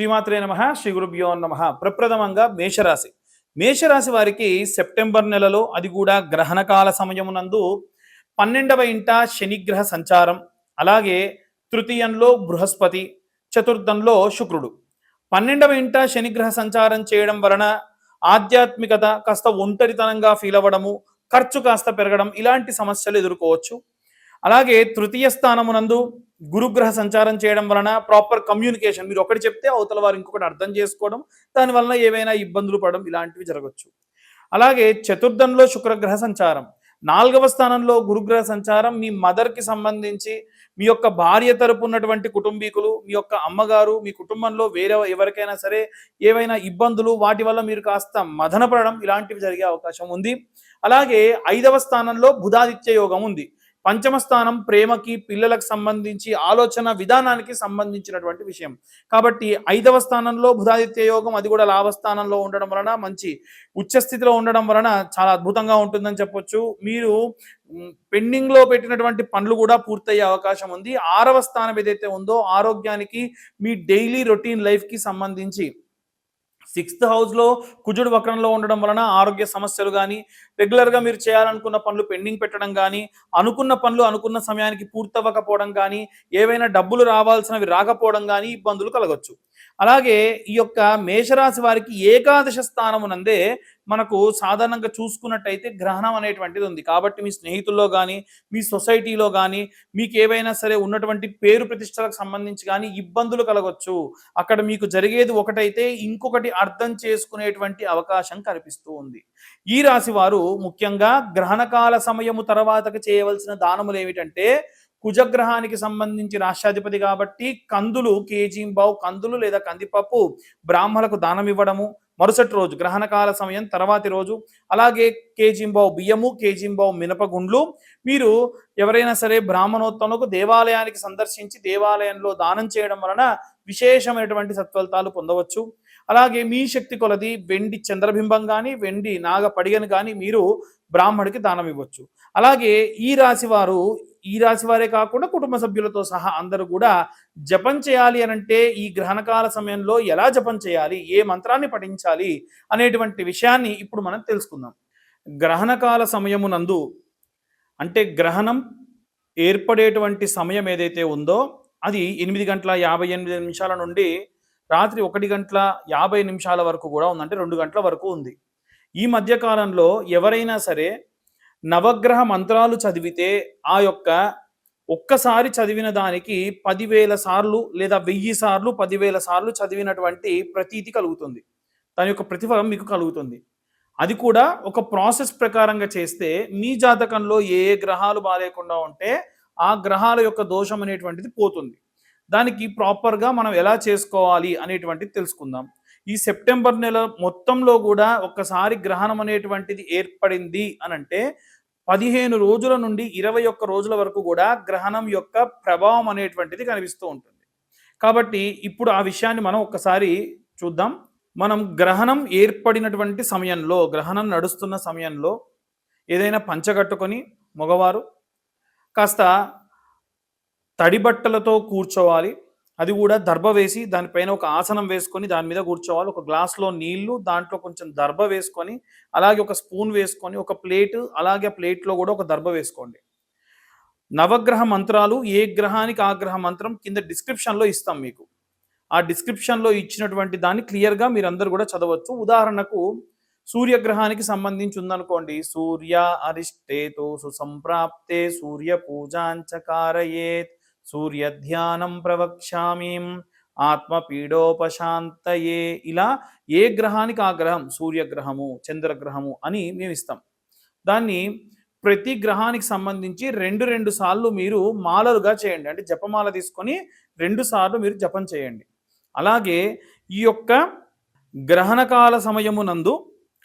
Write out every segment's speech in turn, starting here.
శ్రీమాత్రే నమ శ్రీ గురుభ్యో నమ. ప్రప్రథమంగా మేషరాశి. మేషరాశి వారికి సెప్టెంబర్ నెలలో అది కూడా గ్రహణకాల సమయమునందు పన్నెండవ ఇంట శనిగ్రహ సంచారం అలాగే తృతీయంలో బృహస్పతి చతుర్థంలో శుక్రుడు. పన్నెండవ ఇంట శనిగ్రహ సంచారం చేయడం వలన ఆధ్యాత్మికత కాస్త ఒంటరితనంగా ఫీల్ అవ్వడము ఖర్చు కాస్త పెరగడం ఇలాంటి సమస్యలు ఎదుర్కోవచ్చు. అలాగే తృతీయ స్థానమునందు గురుగ్రహ సంచారం చేయడం వలన ప్రాపర్ కమ్యూనికేషన్ మీరు ఒకటి చెప్తే అవతల వారు ఇంకొకటి అర్థం చేసుకోవడం దాని వలన ఏవైనా ఇబ్బందులు పడడం ఇలాంటివి జరగవచ్చు అలాగే చతుర్థంలో శుక్రగ్రహ సంచారం. నాలుగవ స్థానంలో గురుగ్రహ సంచారం. మీ మదర్కి సంబంధించి మీ యొక్క భార్య తరపు ఉన్నటువంటి కుటుంబీకులు మీ యొక్క అమ్మగారు మీ కుటుంబంలో వేరే ఎవరికైనా సరే ఏవైనా ఇబ్బందులు వాటి వల్ల మీరు కాస్త మదనపడడం ఇలాంటివి జరిగే అవకాశం ఉంది. అలాగే ఐదవ స్థానంలో బుధాదిత్య యోగం ఉంది. పంచమ స్థానం ప్రేమకి పిల్లలకు సంబంధించి ఆలోచన విధానానికి సంబంధించినటువంటి విషయం. కాబట్టి ఐదవ స్థానంలో బుధాదిత్య యోగం అది కూడా లాభస్థానంలో ఉండడం వలన మంచి ఉచ్చస్థితిలో ఉండడం వలన చాలా అద్భుతంగా ఉంటుందని చెప్పొచ్చు. మీరు పెండింగ్లో పెట్టినటువంటి పనులు కూడా పూర్తయ్యే అవకాశం ఉంది. ఆరవ స్థానం ఏదైతే ఉందో ఆరోగ్యానికి మీ డైలీ రొటీన్ లైఫ్కి సంబంధించి సిక్స్త్ హౌస్లో కుజుడు వక్రంలో ఉండడం వలన ఆరోగ్య సమస్యలు కానీ రెగ్యులర్గా మీరు చేయాలనుకున్న పనులు పెండింగ్ పెట్టడం కానీ అనుకున్న పనులు అనుకున్న సమయానికి పూర్తవ్వకపోవడం కానీ ఏవైనా డబ్బులు రావాల్సినవి రాకపోవడం కానీ ఇబ్బందులు కలగవచ్చు అలాగే ఈ యొక్క మేషరాశి వారికి ఏకాదశ స్థానమునందే మనకు సాధారణంగా చూసుకున్నట్టయితే గ్రహణం అనేటువంటిది ఉంది. కాబట్టి మీ స్నేహితుల్లో కానీ మీ సొసైటీలో కానీ మీకు ఏవైనా సరే ఉన్నటువంటి పేరు ప్రతిష్టలకు సంబంధించి కానీ ఇబ్బందులు కలగవచ్చు అక్కడ మీకు జరిగేది ఒకటైతే ఇంకొకటి అర్థం చేసుకునేటువంటి అవకాశం కనిపిస్తూ ఉంది. ఈ రాశి వారు ముఖ్యంగా గ్రహణకాల సమయము తర్వాతకు చేయవలసిన దానములు ఏమిటంటే కుజగ్రహానికి సంబంధించి రాష్ట్రాధిపతి కాబట్టి కందులు కేజీంబావు కందులు లేదా కందిపప్పు బ్రాహ్మణులకు దానం ఇవ్వడము. మరుసటి రోజు గ్రహణకాల సమయం తర్వాతి రోజు. అలాగే కేజీంబావు బియ్యము కేజీంబావు మినపగుండ్లు. మీరు ఎవరైనా సరే బ్రాహ్మణోత్తములకు దేవాలయానికి సందర్శించి దేవాలయంలో దానం చేయడం వలన విశేషమైనటువంటి సత్ఫలితాలు పొందవచ్చు. అలాగే మీ శక్తి కొలది వెండి చంద్రబింబం కానీ వెండి నాగ పడిగను కానీ మీరు బ్రాహ్మడికి దానం ఇవ్వచ్చు. అలాగే ఈ రాశి వారు ఈ రాశి వారే కాకుండా కుటుంబ సభ్యులతో సహా అందరూ కూడా జపం చేయాలి అనంటే ఈ గ్రహణకాల సమయంలో ఎలా జపం చేయాలి ఏ మంత్రాన్ని పఠించాలి అనేటువంటి విషయాన్ని ఇప్పుడు మనం తెలుసుకుందాం. గ్రహణకాల సమయమునందు అంటే గ్రహణం ఏర్పడేటువంటి సమయం ఏదైతే ఉందో అది ఎనిమిది గంటల యాభై ఎనిమిది నిమిషాల నుండి రాత్రి ఒకటి గంటల యాభై నిమిషాల వరకు కూడా ఉందంటే రెండు గంటల వరకు ఉంది. ఈ మధ్య కాలంలో ఎవరైనా సరే నవగ్రహ మంత్రాలు చదివితే ఆ యొక్క ఒక్కసారి చదివిన దానికి పదివేల సార్లు లేదా వెయ్యి సార్లు పదివేల సార్లు చదివినటువంటి ప్రతీతి కలుగుతుంది. దాని యొక్క ప్రతిఫలం మీకు కలుగుతుంది. అది కూడా ఒక ప్రాసెస్ ప్రకారంగా చేస్తే మీ జాతకంలో ఏ ఏ గ్రహాలు బాగాలేకుండా ఉంటే ఆ గ్రహాల యొక్క దోషం అనేటువంటిది పోతుంది. దానికి ప్రాపర్గా మనం ఎలా చేసుకోవాలి అనేటువంటిది తెలుసుకుందాం. ఈ సెప్టెంబర్ నెల మొత్తంలో కూడా ఒక్కసారి గ్రహణం అనేటువంటిది ఏర్పడింది అని అంటే పదిహేను రోజుల నుండి ఇరవై ఒక్క రోజుల వరకు కూడా గ్రహణం యొక్క ప్రభావం అనేటువంటిది కనిపిస్తూ ఉంటుంది. కాబట్టి ఇప్పుడు ఆ విషయాన్ని మనం ఒక్కసారి చూద్దాం. మనం గ్రహణం ఏర్పడినటువంటి సమయంలో గ్రహణం నడుస్తున్న సమయంలో ఏదైనా పంచగట్టుకొని మగవారు కాస్త తడి బట్టలతో కూర్చోవాలి. అది కూడా దర్భ వేసి దానిపైన ఒక ఆసనం వేసుకొని దాని మీద కూర్చోవాలి. ఒక గ్లాస్లో నీళ్ళు దాంట్లో కొంచెం దర్భ వేసుకొని అలాగే ఒక స్పూన్ వేసుకొని ఒక ప్లేట్ అలాగే ఆ ప్లేట్లో కూడా ఒక దర్భ వేసుకోండి. నవగ్రహ మంత్రాలు ఏ గ్రహానికి ఆ గ్రహ మంత్రం కింద డిస్క్రిప్షన్లో ఇస్తాం మీకు. ఆ డిస్క్రిప్షన్లో ఇచ్చినటువంటి దాన్ని క్లియర్గా మీరందరూ కూడా చదవచ్చు. ఉదాహరణకు సూర్యగ్రహానికి సంబంధించి ఉందనుకోండి సూర్య అరిష్టేతో సుసంప్రాప్తే సూర్య పూజాంచకారయేత్. సూర్యధ్యానం ప్రవక్ష్యామీం. ఆత్మపీడోపశాంతయే. ఇలా ఏ గ్రహానికి ఆ గ్రహం? సూర్యగ్రహము చంద్రగ్రహము అని మేము ఇస్తాం దాన్ని ప్రతి గ్రహానికి సంబంధించి రెండు రెండు సార్లు మీరు మాలలుగా చేయండి. అంటే జపమాల తీసుకొని రెండు సార్లు మీరు జపం చేయండి. అలాగే ఈ యొక్క గ్రహణకాల సమయమునందు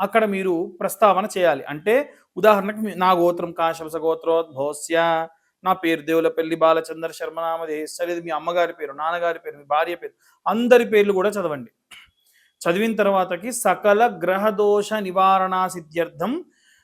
అక్కడ మీరు ప్రస్తావన చేయాలి. అంటే ఉదాహరణకు నా గోత్రం కాశవస గోత్రోద్భోస్య నా పేరు దేవులపల్లి బాలచంద్ర శర్మ నామధేయ లేదు మీ అమ్మగారి పేరు నాన్నగారి పేరు మీ భార్య పేరు అందరి పేర్లు కూడా చదవండి. చదివిన తర్వాతకి సకల గ్రహ దోష నివారణ సిద్ధ్యర్థం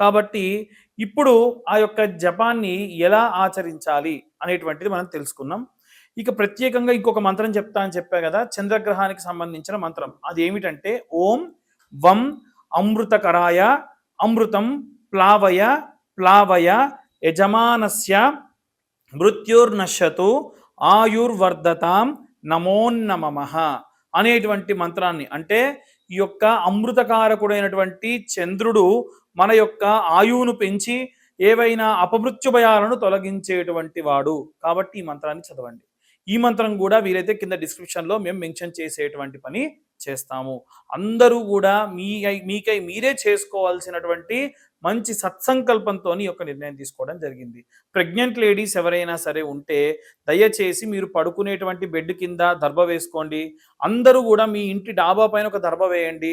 కాబట్టి ఇప్పుడు ఆ యొక్క జపాన్ని ఎలా ఆచరించాలి అనేటువంటిది మనం తెలుసుకున్నాం. ఇక ప్రత్యేకంగా ఇంకొక మంత్రం చెప్తా అని చెప్పా కదా చంద్రగ్రహానికి సంబంధించిన మంత్రం. అది ఏమిటంటే ఓం వం అమృతకరాయ అమృతం ప్లావయ ప్లావయ యజమానస్య మృత్యుర్నశ్యతు ఆయుర్వర్ధతాం నమోన్నమః అనేటువంటి మంత్రాన్ని. అంటే ఈ యొక్క అమృతకారకుడైనటువంటి చంద్రుడు మన యొక్క ఆయువును పెంచి ఏవైనా అపమృత్యు భయాలను తొలగించేటువంటి వాడు. కాబట్టి ఈ మంత్రాన్ని చదవండి. ఈ మంత్రం కూడా వీలైతే కింద డిస్క్రిప్షన్లో మేము మెన్షన్ చేసేటువంటి పని చేస్తాము. అందరూ కూడా మీ మీకై మీరే చేసుకోవాల్సినటువంటి మంచి సత్సంకల్పంతో ఈ యొక్క నిర్ణయం తీసుకోవడం జరిగింది. ప్రెగ్నెంట్ లేడీస్ ఎవరైనా సరే ఉంటే దయచేసి మీరు పడుకునేటువంటి బెడ్ కింద దర్భ వేసుకోండి. అందరూ కూడా మీ ఇంటి డాబా పైన ఒక దర్భ వేయండి.